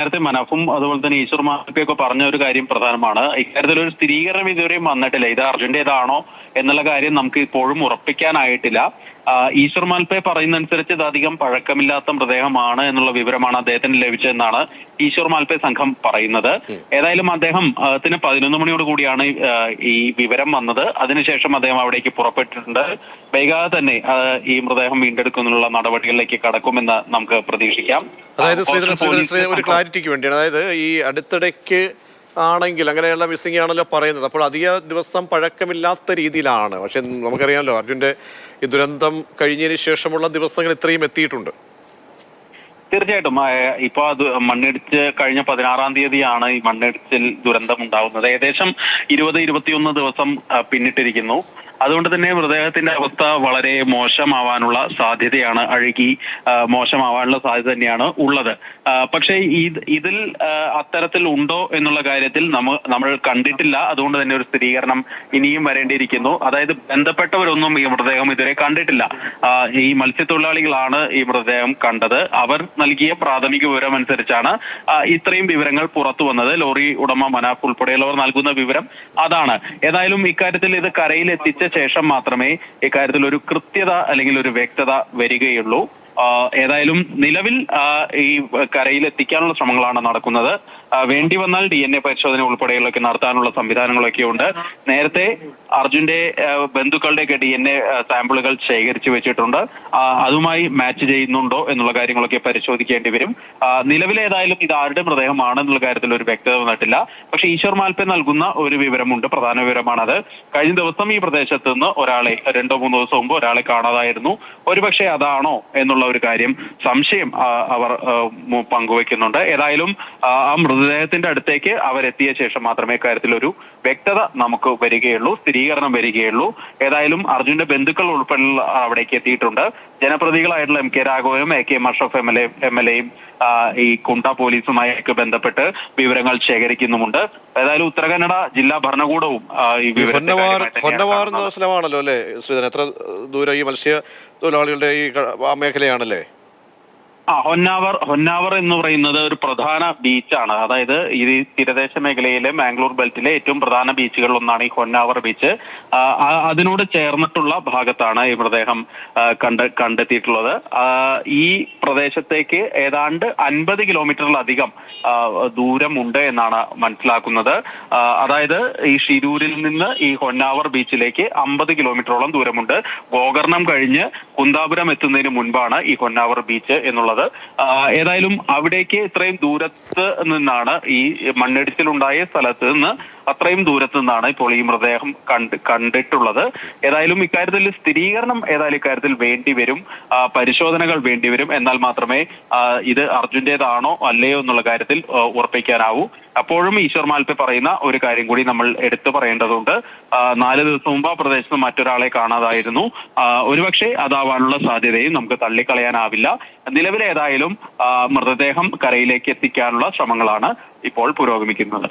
നേരത്തെ മനഫും അതുപോലെ തന്നെ ഈശ്വർ മാപ്പിയൊക്കെ പറഞ്ഞ ഒരു കാര്യം പ്രധാനമാണ്. ഇക്കാര്യത്തിൽ ഒരു സ്ഥിരീകരണം ഇതുവരെയും വന്നിട്ടില്ല. ഇത് അർജുന്റെതാണോ എന്നുള്ള കാര്യം നമുക്ക് ഇപ്പോഴും ഉറപ്പിക്കാനായിട്ടില്ല. ഈശ്വർ മാൽപ്പെ പറയുന്നതനുസരിച്ച് ഇത് അധികം പഴക്കമില്ലാത്ത മൃതദേഹമാണ് എന്നുള്ള വിവരമാണ് അദ്ദേഹത്തിന് ലഭിച്ചതെന്നാണ് ഈശ്വർ മാൽപ്പെ സംഘം പറയുന്നത്. ഏതായാലും അദ്ദേഹം അദ്ദേഹത്തിന് പതിനൊന്ന് മണിയോട് കൂടിയാണ് ഈ, വിവരം വന്നത്. അതിനുശേഷം അദ്ദേഹം അവിടേക്ക് പുറപ്പെട്ടിട്ടുണ്ട്. വൈകാതെ തന്നെ ഈ മൃതദേഹം വീണ്ടെടുക്കുന്നതിനുള്ള നടപടികളിലേക്ക് കടക്കുമെന്ന് നമുക്ക് പ്രതീക്ഷിക്കാം. അതായത് ഒരു ക്ലാരിറ്റിക്ക് വേണ്ടിയാണ്. അതായത് ഈ അടുത്തിടയ്ക്ക് ആണെങ്കിൽ അങ്ങനെയുള്ള മിസ്സിംഗ് ആണല്ലോ പറയുന്നത്. അപ്പോൾ അധിക ദിവസം പഴക്കമില്ലാത്ത രീതിയിലാണ്. പക്ഷെ നമുക്കറിയാമല്ലോ അർജുന്റെ ഈ ദുരന്തം കഴിഞ്ഞതിന് ശേഷമുള്ള ദിവസങ്ങൾ ഇത്രയും എത്തിയിട്ടുണ്ട്. തീർച്ചയായിട്ടും. ഇപ്പൊ അത് മണ്ണിടിച്ച് കഴിഞ്ഞ പതിനാറാം തീയതിയാണ് ഈ മണ്ണിടിച്ചിൽ ദുരന്തം ഉണ്ടാവുന്നത്. ഏകദേശം ഇരുപത് ഇരുപത്തിയൊന്ന് ദിവസം പിന്നിട്ടിരിക്കുന്നു. അതുകൊണ്ട് തന്നെ മൃതദേഹത്തിന്റെ അവസ്ഥ വളരെ മോശമാവാനുള്ള സാധ്യതയാണ് അഴുകി മോശമാവാനുള്ള സാധ്യത തന്നെയാണ് ഉള്ളത്. പക്ഷേ ഇത് ഇതിൽ അത്തരത്തിൽ ഉണ്ടോ എന്നുള്ള കാര്യത്തിൽ നമ്മ നമ്മൾ കണ്ടിട്ടില്ല. അതുകൊണ്ട് തന്നെ ഒരു സ്ഥിരീകരണം ഇനിയും വരേണ്ടിയിരിക്കുന്നു. അതായത് ബന്ധപ്പെട്ടവരൊന്നും ഈ മൃതദേഹം ഇതുവരെ കണ്ടിട്ടില്ല. ഈ മത്സ്യത്തൊഴിലാളികളാണ് ഈ മൃതദേഹം കണ്ടത്. അവർ നൽകിയ പ്രാഥമിക വിവരം അനുസരിച്ചാണ് ഇത്രയും വിവരങ്ങൾ പുറത്തു വന്നത്. ലോറി ഉടമ മനാഫ് ഉൾപ്പെടെയുള്ളവർ നൽകുന്ന വിവരം അതാണ്. ഏതായാലും ഇക്കാര്യത്തിൽ ഇത് കരയിൽ എത്തിച്ച ശേഷം മാത്രമേ ഇക്കാര്യത്തിൽ ഒരു കൃത്യത അല്ലെങ്കിൽ ഒരു വ്യക്തത വരികയുള്ളൂ. ഏതായാലും നിലവിൽ ഈ കരയിൽ എത്തിക്കാനുള്ള ശ്രമങ്ങളാണ് നടക്കുന്നത്. വേണ്ടി വന്നാൽ ഡി എൻ എ പരിശോധന ഉൾപ്പെടെയുള്ളൊക്കെ നടത്താനുള്ള സംവിധാനങ്ങളൊക്കെ ഉണ്ട് നേരത്തെ അർജുന്റെ ബന്ധുക്കളുടെ ഒക്കെ ഡി എൻ എ സാമ്പിളുകൾ ശേഖരിച്ചു വെച്ചിട്ടുണ്ട്. അതുമായി മാച്ച് ചെയ്യുന്നുണ്ടോ എന്നുള്ള കാര്യങ്ങളൊക്കെ പരിശോധിക്കേണ്ടി വരും. നിലവിലേതായാലും ഇത് ആരുടെ മൃതദേഹമാണ് എന്നുള്ള കാര്യത്തിൽ ഒരു വ്യക്തത വന്നിട്ടില്ല. പക്ഷെ ഈശ്വർ മാൽപ്പെ നൽകുന്ന ഒരു വിവരമുണ്ട് പ്രധാന വിവരമാണത്. കഴിഞ്ഞ ദിവസം ഈ പ്രദേശത്ത് നിന്ന് ഒരാളെ രണ്ടോ മൂന്നോ ദിവസം മുമ്പ് ഒരാളെ കാണാതായിരുന്നു. ഒരുപക്ഷെ അതാണോ എന്നുള്ള ഒരു കാര്യം സംശയം അവർ പങ്കുവെക്കുന്നുണ്ട് ഏതായാലും ആ മൃതദേഹത്തിന്റെ അടുത്തേക്ക് അവരെത്തിയ ശേഷം മാത്രമേ കാര്യത്തിൽ ഒരു വ്യക്തത നമുക്ക് വരികയുള്ളൂ. സ്ഥിരീകരണം വരികയുള്ളൂ. ഏതായാലും അർജുന്റെ ബന്ധുക്കൾ ഉൾപ്പെടെ അവിടേക്ക് എത്തിയിട്ടുണ്ട്. ജനപ്രതികളായിട്ടുള്ള M K രാഘവനും A K M Ashraf M L A M L എയും ഈ കുണ്ട പോലീസുമായൊക്കെ ബന്ധപ്പെട്ട് വിവരങ്ങൾ ശേഖരിക്കുന്നുമുണ്ട്. ഏതായാലും ഉത്തര കന്നഡ ജില്ലാ ഭരണകൂടവും ഈ വിവരങ്ങൾ സ്ഥലമാണല്ലോ അല്ലേ എത്ര ദൂരം ഈ മത്സ്യ തൊഴിലാളികളുടെ ഈ മേഖലയാണല്ലേ? ആ ഹൊന്നാവർ ഹൊന്നാവർ എന്ന് പറയുന്നത് ഒരു പ്രധാന ബീച്ചാണ്. അതായത് ഈ തീരദേശ മേഖലയിലെ മാംഗ്ലൂർ ബെൽറ്റിലെ ഏറ്റവും പ്രധാന ബീച്ചുകളിൽ ഒന്നാണ് ഈ ഹൊന്നാവർ ബീച്ച്. അതിനോട് ചേർന്നിട്ടുള്ള ഭാഗത്താണ് ഈ മൃതദേഹം കണ്ട് കണ്ടെത്തിയിട്ടുള്ളത്. ഈ പ്രദേശത്തേക്ക് ഏതാണ്ട് അൻപത് കിലോമീറ്ററിലധികം ദൂരം ദൂരമുണ്ട് എന്നാണ് മനസ്സിലാക്കുന്നത്. അതായത് ഈ ഷിരൂരിൽ നിന്ന് ഈ ഹൊന്നാവർ ബീച്ചിലേക്ക് അമ്പത് കിലോമീറ്ററോളം ദൂരമുണ്ട്. ഗോകർണം കഴിഞ്ഞ് കുന്താപുരം എത്തുന്നതിന് മുൻപാണ് ഈ ഹൊന്നാവർ ബീച്ച് എന്നുള്ളത്. ആ, ഏതായാലും അവിടേക്ക് ഇത്രയും ദൂരത്ത് നിന്നാണ് ഈ മണ്ണിടിച്ചിലുണ്ടായ സ്ഥലത്ത് നിന്ന് അത്രയും ദൂരത്ത് നിന്നാണ് ഇപ്പോൾ ഈ മൃതദേഹം കണ്ട് കണ്ടിട്ടുള്ളത്. ഏതായാലും ഇക്കാര്യത്തിൽ സ്ഥിരീകരണം ഏതായാലും ഇക്കാര്യത്തിൽ വേണ്ടി വരും. പരിശോധനകൾ വേണ്ടിവരും എന്നാൽ മാത്രമേ ഇത് അർജുന്റെതാണോ അല്ലയോ എന്നുള്ള കാര്യത്തിൽ ഉറപ്പിക്കാനാവൂ. അപ്പോഴും ഈശ്വർ മാൽപ്പെ പറയുന്ന ഒരു കാര്യം കൂടി നമ്മൾ എടുത്തു പറയേണ്ടതുണ്ട്. നാല് ദിവസം മുമ്പ് ആ പ്രദേശത്ത് മറ്റൊരാളെ കാണാതായിരുന്നു. ഒരുപക്ഷെ അതാവാനുള്ള സാധ്യതയും നമുക്ക് തള്ളിക്കളയാനാവില്ല. നിലവിൽ ഏതായാലും മൃതദേഹം കരയിലേക്ക് എത്തിക്കാനുള്ള ശ്രമങ്ങളാണ് ഇപ്പോൾ പുരോഗമിക്കുന്നത്.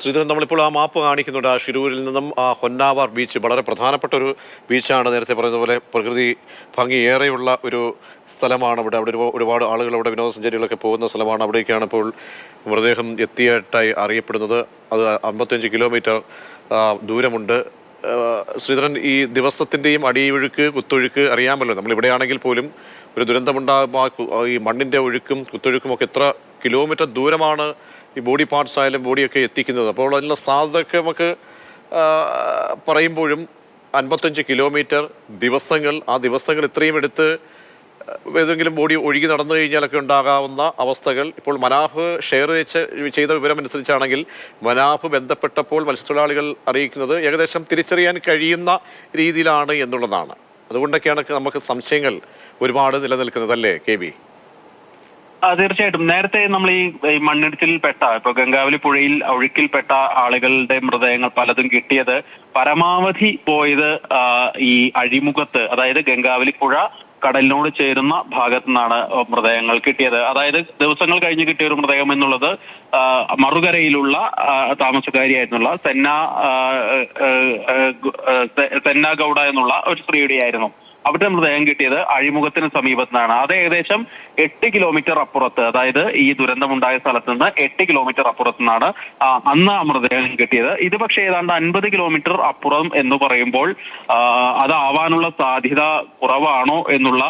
ശ്രീധരൻ നമ്മളിപ്പോൾ ആ മാപ്പ് കാണിക്കുന്നുണ്ട്. ആ ഷിരൂരിൽ നിന്നും ആ ഹൊന്നാവാർ ബീച്ച് വളരെ പ്രധാനപ്പെട്ട ഒരു ബീച്ചാണ്. നേരത്തെ പറഞ്ഞതുപോലെ പ്രകൃതി ഭംഗി ഏറെയുള്ള ഒരു സ്ഥലമാണ് അവിടെ. അവിടെ ഒരുപാട് ആളുകൾ അവിടെ വിനോദസഞ്ചാരികളൊക്കെ പോകുന്ന സ്ഥലമാണ് അവിടേക്കാണ് ഇപ്പോൾ മൃതദേഹം എത്തിയായിട്ടായി അറിയപ്പെടുന്നത്. അത് അമ്പത്തഞ്ച് കിലോമീറ്റർ ദൂരമുണ്ട്. ശ്രീധരൻ ഈ ദിവസത്തിന്റെയും അടിയൊഴുക്ക് കുത്തൊഴുക്ക് അറിയാമല്ലോ. നമ്മൾ ഇവിടെയാണെങ്കിൽ പോലും ഒരു ദുരന്തമുണ്ടാകുമ്പോൾ ഈ മണ്ണിന്റെ ഒഴുക്കും കുത്തൊഴുക്കും ഒക്കെ എത്ര കിലോമീറ്റർ ദൂരമാണ് ഈ ബോഡി പാർട്സ് ആയാലും ബോഡിയൊക്കെ എത്തിക്കുന്നത്. അപ്പോൾ അതിനുള്ള സാധ്യതയൊക്കെ നമുക്ക് പറയുമ്പോഴും അൻപത്തഞ്ച് കിലോമീറ്റർ ദിവസങ്ങൾ ആ ദിവസങ്ങൾ ഇത്രയും എടുത്ത് ഏതെങ്കിലും ബോഡി ഒഴുകി നടന്നു കഴിഞ്ഞാലൊക്കെ ഉണ്ടാകാവുന്ന അവസ്ഥകൾ. ഇപ്പോൾ മനാഫ് ഷെയർ ചെയ്ത വിവരം അനുസരിച്ചാണെങ്കിൽ മനാഫ് ബന്ധപ്പെട്ടപ്പോൾ മത്സ്യത്തൊഴിലാളികൾ അറിയിക്കുന്നത് ഏകദേശം തിരിച്ചറിയാൻ കഴിയുന്ന രീതിയിലാണ് എന്നുള്ളതാണ്. അതുകൊണ്ടൊക്കെയാണ് നമുക്ക് സംശയങ്ങൾ ഒരുപാട് നിലനിൽക്കുന്നത് അല്ലേ കെ തീർച്ചയായിട്ടും. നേരത്തെ നമ്മൾ ഈ മണ്ണിടിച്ചിൽ മണ്ണിടിച്ചിൽപ്പെട്ട ഇപ്പൊ ഗംഗാവലി പുഴയിൽ ഒഴുക്കിൽപ്പെട്ട ആളുകളുടെ മൃതദേഹങ്ങൾ പലതും കിട്ടിയത് പരമാവധി പോയത് ഈ അഴിമുഖത്ത് അതായത് ഗംഗാവലി പുഴ കടലിനോട് ചേരുന്ന ഭാഗത്തു നിന്നാണ് മൃതദേഹങ്ങൾ കിട്ടിയത്. അതായത് ദിവസങ്ങൾ കഴിഞ്ഞ് കിട്ടിയ ഒരു മൃതദേഹം എന്നുള്ളത് മറുകരയിലുള്ള താമസക്കാരിയായിരുന്നുള്ള സെന്ന സെന്ന ഗൗഡ എന്നുള്ള ഒരു സ്ത്രീയുടെ ആയിരുന്നു അവിടെ മൃതദേഹം കിട്ടിയത് അഴിമുഖത്തിന് സമീപത്താണ് അത് ഏകദേശം എട്ട് കിലോമീറ്റർ അപ്പുറത്ത് അതായത് ഈ ദുരന്തമുണ്ടായ സ്ഥലത്ത് നിന്ന് എട്ട് കിലോമീറ്റർ അപ്പുറത്ത് നിന്നാണ് അന്ന് ആ മൃതദേഹം കിട്ടിയത്. ഇത് പക്ഷേ ഏതാണ്ട് അൻപത് കിലോമീറ്റർ അപ്പുറം എന്ന് പറയുമ്പോൾ അതാവാനുള്ള സാധ്യത കുറവാണോ എന്നുള്ള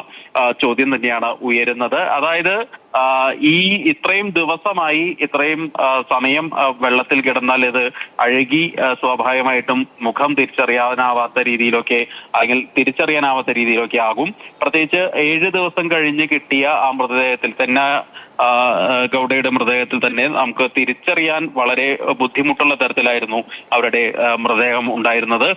ചോദ്യം തന്നെയാണ് ഉയരുന്നത്. അതായത് ഈ ഇത്രയും ദിവസമായി ഇത്രയും സമയം വെള്ളത്തിൽ കിടന്നാൽ ഇത് അഴുകി സ്വാഭാവികമായിട്ടും മുഖം തിരിച്ചറിയാനാവാത്ത രീതിയിലൊക്കെ അല്ലെങ്കിൽ തിരിച്ചറിയാനാവാത്ത രീതിയിലൊക്കെ ആകും. പ്രത്യേകിച്ച് ഏഴ് ദിവസം കഴിഞ്ഞ് കിട്ടിയ ആ മൃതദേഹത്തിൽ തന്നെ ഗൗഡയുടെ മൃതദേഹത്തിൽ തന്നെ നമുക്ക് തിരിച്ചറിയാൻ വളരെ ബുദ്ധിമുട്ടുള്ള തരത്തിലായിരുന്നു അവരുടെ മൃതദേഹം ഉണ്ടായിരുന്നത്.